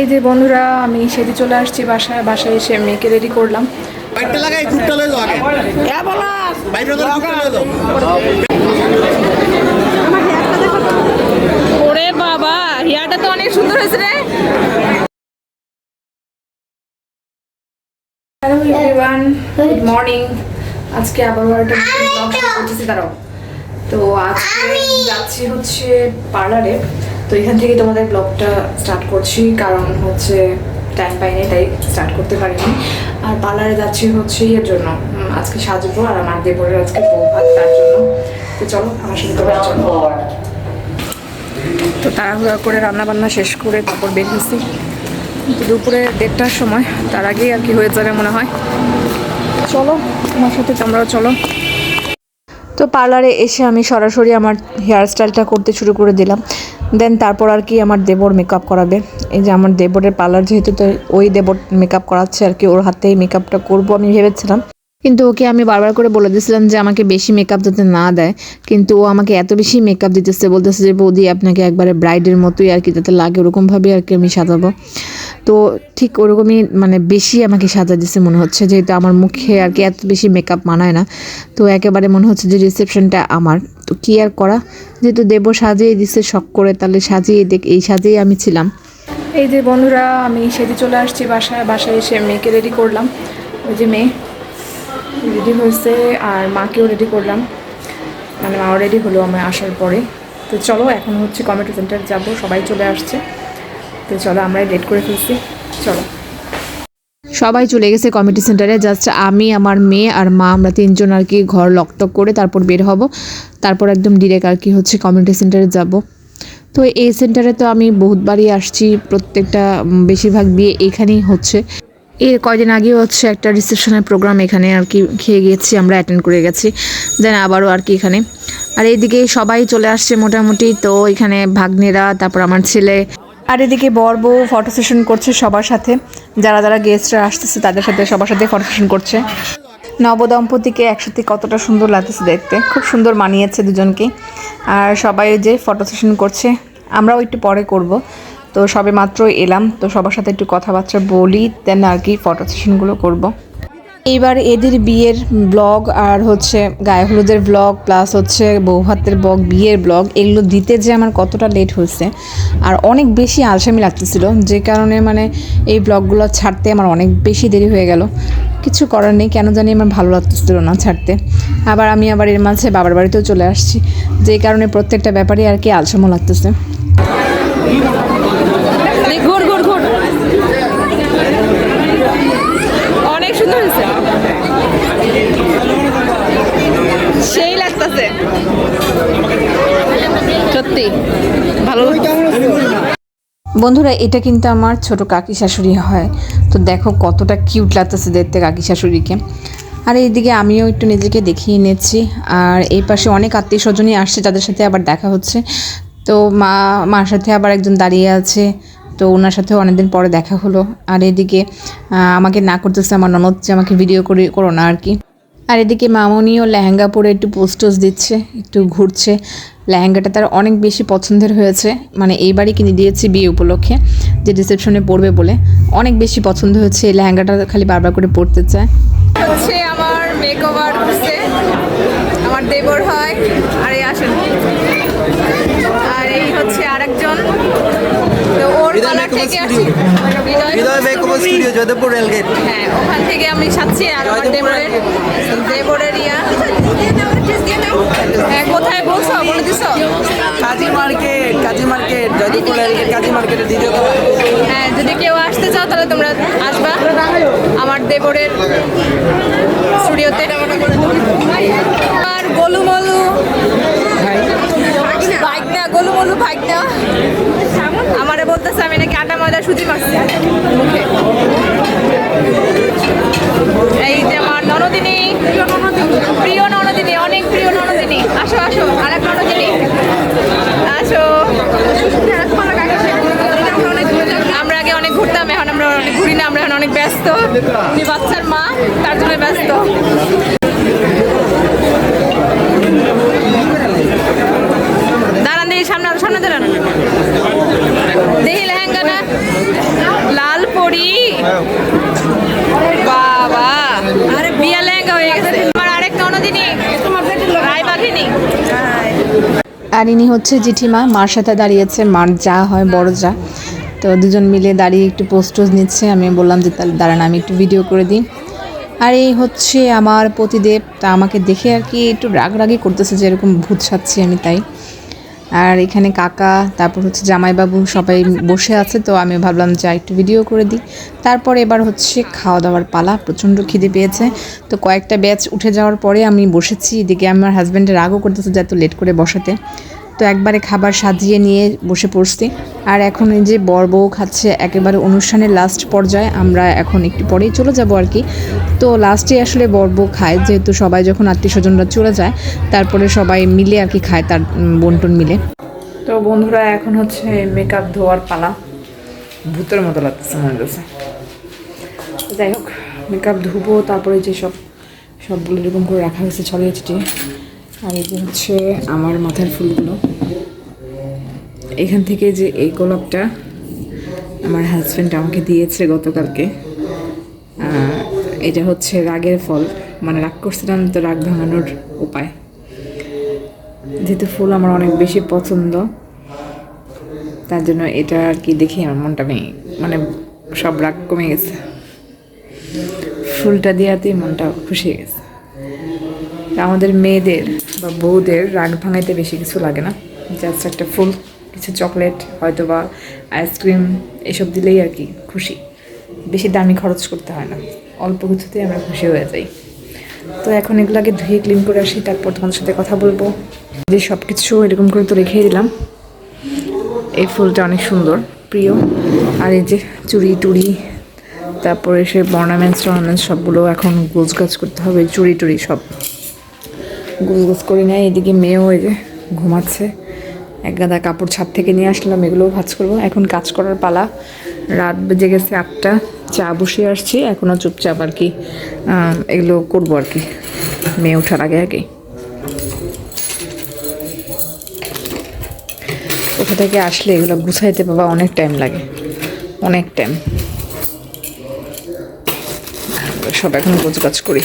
এই যে বন্ধুরা আমি সেদি চলে আসছি বাসায়। বাসায় এসে মেয়েকে রেডি করলাম। লইলো ওরে বাবা হেয়ারটা তো অনেক সুন্দর হয়েছে রে। হ্যালো এভরিওয়ান গুড মর্নিং আজকে আবার একটা ব্লগ করতেছি। দাঁড়াও। তো আজকে যাচ্ছি হচ্ছে পার্লারে। তো এখান থেকে তোমাদের ব্লগটা স্টার্ট করছি, কারণ হচ্ছে টাইম পাইনি, তাই স্টার্ট করতে পারিনি। আর পার্লারে যাচ্ছি হচ্ছে ইয়ের জন্য আজকে সাজবো আর আমার দেবরের আজকে বউ ভাত তার জন্য। তো চলো, আমার সাথে তোমার জন্য তো তাড়াহুড়া করে রান্না বান্না শেষ করে তারপর বের হয়েছি। দুপুরে দেড়টার সময়, তার আগেই আর কি হয়ে যাবে মনে হয়। চলো, তোমার সাথে তোমরাও চলো। তো পার্লারে এসে আমি সরাসরি আমার হেয়ার স্টাইলটা করতে শুরু করে দিলাম। দেন তারপর আর কি আমার দেবর মেকআপ করাবে। এই যে আমার দেবরের পার্লার যেহেতু তো ওই দেবর মেকআপ করাচ্ছে আর কি, ওর হাতেই মেকআপটা করব আমি ভেবেছিলাম। কিন্তু ওকে আমি বারবার করে বলে দিয়েছিলাম যে আমাকে বেশি মেকআপ যাতে না দেয়। কিন্তু ও আমাকে এত বেশি মেকআপ দিতেছে, বলতেছে যে, বৌদি, আপনাকে একবারে ব্রাইডের মতোই আর কি যাতে লাগে ওরকমভাবে আর কি আমি সাজাবো। তো ঠিক ওরকমই মানে বেশি আমাকে সাজা দিচ্ছে মনে হচ্ছে, যেহেতু আমার মুখে আর কি এত বেশি মেকআপ মানায় না। তো একেবারে মনে হচ্ছে যে রিসেপশনটা আমার। তো কী আর করা? যেহেতু দেব সাজিয়ে দিচ্ছে শখ করে, তাহলে সাজিয়ে দেখ, এই সাজিয়ে আমি ছিলাম। এই যে বন্ধুরা, আমি সেদি চলে আসছি বাসায় বাসায় এসে মেয়েকে রেডি করলাম। ওই যে মেয়ে। রেডি হয়েছে আর মাকেও রেডি করলাম। মানে মাও রেডি হলো আমার আসার পরে। তো চলো, এখন হচ্ছে কমিটি সেন্টার যাব, সবাই চলে আসছে। তো চলো, আমরাই লেট করে ফেলছি। চলো। সবাই চলে গেছে কমিটি সেন্টারে জাস্ট আমি, আমার মেয়ে আর মা, আমরা তিনজন আর কি ঘর লকটক করে তারপর বের হব। তারপর একদম ডিরেক্ট আর কি হচ্ছে কমিউনিটি সেন্টারে যাব। তো এই সেন্টারে তো আমি বহুতবারই আসছি, প্রত্যেকটা বেশিরভাগ বিয়ে এখানেই হচ্ছে। এর কয়দিন আগেও হচ্ছে একটা রিসেপশনের প্রোগ্রাম এখানে আর কি খেয়ে গেছি, আমরা অ্যাটেন্ড করে গেছি। দেন আবারও আর কি এখানে। আর এইদিকে সবাই চলে আসছে মোটামুটি, তো এখানে ভাগ্নেরা, তারপর আমার ছেলে। আর এদিকে বর বউ ফটো সেশন করছে সবার সাথে। যারা যারা গেস্টরা আসতেছে, তাদের সাথে সবার সাথে ফটো সেশন করছে। নবদম্পতিকে একসাথে কতটা সুন্দর লাগতেছে দেখতে। খুব সুন্দর মানিয়েছে দুজনকে। আর সবাই যে ফটো সেশন করছে, আমরাও একটু পরে করব। তো সবে মাত্র এলাম। তো সবার সাথে একটু কথাবার্তা বলি দেন আর কি ফটো সেশনগুলো করব। এইবার এদের বিয়ের ব্লগ আর হচ্ছে গায়ে হলুদের ব্লগ প্লাস হচ্ছে বৌভাতের ব্লগ বিয়ের ব্লগ এগুলো দিতে যে আমার কতটা লেট হয়েছে, আর অনেক বেশি আলসামি লাগতেছিল, যে কারণে মানে এই ব্লগগুলো ছাড়তে আমার অনেক বেশি দেরি হয়ে গেল। কিছু করার নেই, কেন জানি আমার ভালো লাগতেছিল না ছাড়তে। আবার আমি আবার এর মাঝে বাবার বাড়িতেও চলে আসছি, যে কারণে প্রত্যেকটা ব্যাপারে আর কি আলসামও লাগতেছে ঘুর ঘুর ঘুর অনেক সুন্দর হয়েছে সত্যি, ভালো। বন্ধুরা, এটা কিন্তু আমার ছোট কাকি শাশুড়ি হয়। তো দেখো কতটা কিউট লাগতেছে দেখতে কাকি শাশুড়িকে। আর এইদিকে আমিও একটু নিজেকে দেখিয়ে নিচ্ছি। আর এই পাশে অনেক আত্মীয় স্বজনই আসছে, যাদের সাথে আবার দেখা হচ্ছে। তো মা, মার সাথে আবার একজন দাঁড়িয়ে আছে। তো ওনার সাথেও অনেকদিন পরে দেখা হলো। আর এদিকে আমাকে না করতেছে আমার ননদ যে আমাকে ভিডিও করে, করো না আর কি। আর এদিকে মামনিও লেহেঙ্গা পরে একটু পোস্টোস দিচ্ছে একটু ঘুরছে। লেহেঙ্গাটা তার অনেক বেশি পছন্দের হয়েছে। মানে এইবারই কিনে দিয়েছি বিয়ে উপলক্ষে যে রিসেপশনে পরবে বলে। অনেক বেশি পছন্দ হয়েছে এই লেহেঙ্গাটা খালি বারবার করে পরতে চায়। হচ্ছে আমার মেকওভার হচ্ছে। আমার দেবর হয় আর এই আসেন। আর এই হচ্ছে আরেকজন। তো ওর থেকে স্টুডিও রেলগেট হ্যাঁ ওখান থেকে আমি সাচ্ছি আর আমার দেবরের। দেবরের ইয়া হ্যাঁ কোথায় বলছো? বলে দিছো? Kazi market Kazi market Joydebpur rail gate Kazi মার্কেটের দ্বিতীয় হ্যাঁ যদি কেউ আসতে চাও তাহলে তোমরা আসবা। আমার দেবরের স্টুডিওতে। আর গোলু মলু বাইক না গোলু বাইক না আমারে বলতেছে আমি নাকি আটা ময়দা সুজি মুখে আমরা অনেক ব্যস্ত। উনি বাচ্চার মা, তার জন্য ব্যস্ত। দাঁড়ান সামনে দাঁড়ান। দেখি লাল বাবা। বিয়া লেহেঙ্গা হয়ে গেছে। আর ইনি হচ্ছে জিঠিমা, মার সাথে দাঁড়িয়েছে, মার যা হয়, বড় যা। তো দুজন মিলে দাঁড়িয়ে একটু পোস্ট টোজ নিচ্ছে। আমি বললাম যে, তাহলে দাঁড়ান, আমি একটু ভিডিও করে দিই। আর এই হচ্ছে আমার পতিদেব। তা আমাকে দেখে আর কি একটু রাগরাগি করতেছে যে, এরকম ভূত সাচ্ছি আমি তাই। আর এখানে কাকা, তারপর হচ্ছে জামাইবাবু সবাই বসে আছে, তো আমি ভাবলাম যে একটু ভিডিও করে দিই। তারপর এবার হচ্ছে খাওয়া দাওয়ার পালা, প্রচণ্ড খিদে পেয়েছে। তো কয়েকটা ব্যাচ উঠে যাওয়ার পরে আমি বসেছি। এদিকে আমার হাজব্যান্ডের রাগও করতেছে যে, এত লেট করে বসাতে। তো একবারে খাবার সাজিয়ে নিয়ে বসে পড়ছি। আর এখন এই যে বর বউ খাচ্ছে একেবারে অনুষ্ঠানের লাস্ট পর্যায়ে, আমরা এখন একটু পরেই চলে যাব আর কি। তো লাস্টে আসলে বর বউ খায়, যেহেতু সবাই যখন আত্মীয় স্বজনরা চলে যায়, তারপরে সবাই মিলে আর কি খায় তার বন্টন মিলে। তো বন্ধুরা, এখন হচ্ছে মেকআপ ধোয়ার পালা। ভূতের মতো লাগতেছে মনে হচ্ছে। যাই হোক মেকআপ ধুবো, তারপরে যে সব সবগুলো এরকম করে রাখা হয়েছে, ছড়িয়ে ছিটিয়ে। আর যে হচ্ছে আমার মাথার ফুলগুলো। এখান থেকে যে এই গোলাপটা আমার হাজব্যান্ড আমাকে দিয়েছে গতকালকে এটা হচ্ছে রাগের ফল। মানে রাগ করছিলাম তো রাগ ভাঙানোর উপায়। যেহেতু ফুল আমার অনেক বেশি পছন্দ, তার জন্য এটা আর কি দেখি আমার মনটা ভেঙে মানে সব রাগ কমে গেছে। ফুলটা দেওয়াতেই মনটা খুশি গেছে। আমাদের মেয়েদের বা বউদের রাগ ভাঙাইতে বেশি কিছু লাগে না। জাস্ট একটা ফুল, কিছু চকলেট হয়তো বা আইসক্রিম এসব দিলেই আর কি খুশি। বেশি দামি খরচ করতে হয় না। অল্প কিছুতেই আমরা খুশি হয়ে যাই। তো এখন এগুলাকে ধুয়ে ক্লিন করে আসি, তারপর তোমাদের সাথে কথা বলব। যে সব কিছু এরকম করে তো রেখেই দিলাম। এই ফুলটা অনেক সুন্দর, প্রিয়। আর এই যে চুড়ি, টুড়ি, তারপরে সে অর্নামেন্টস টর্নামেন্টস সবগুলো এখন গোছ গাছ করতে হবে, চুড়ি, টুড়ি সব। গোছ করে নেয়, এদিকে মেয়েও এই যে ঘুমাচ্ছে। এক গাদা কাপড় ছাদ থেকে নিয়ে আসলাম, এগুলোও ভাজ করব। এখন কাজ করার পালা। রাত বেজে গেছে আটটা, চা বসিয়ে আসছি। এখনও চুপচাপ আর কি এগুলো করব আর কি, মেয়ে ওঠার আগে আগে। কোথা থেকে আসলে এগুলো গুছাইতে বাবা অনেক টাইম লাগে, অনেক টাইম। সব এখন গোছ গাছ করি।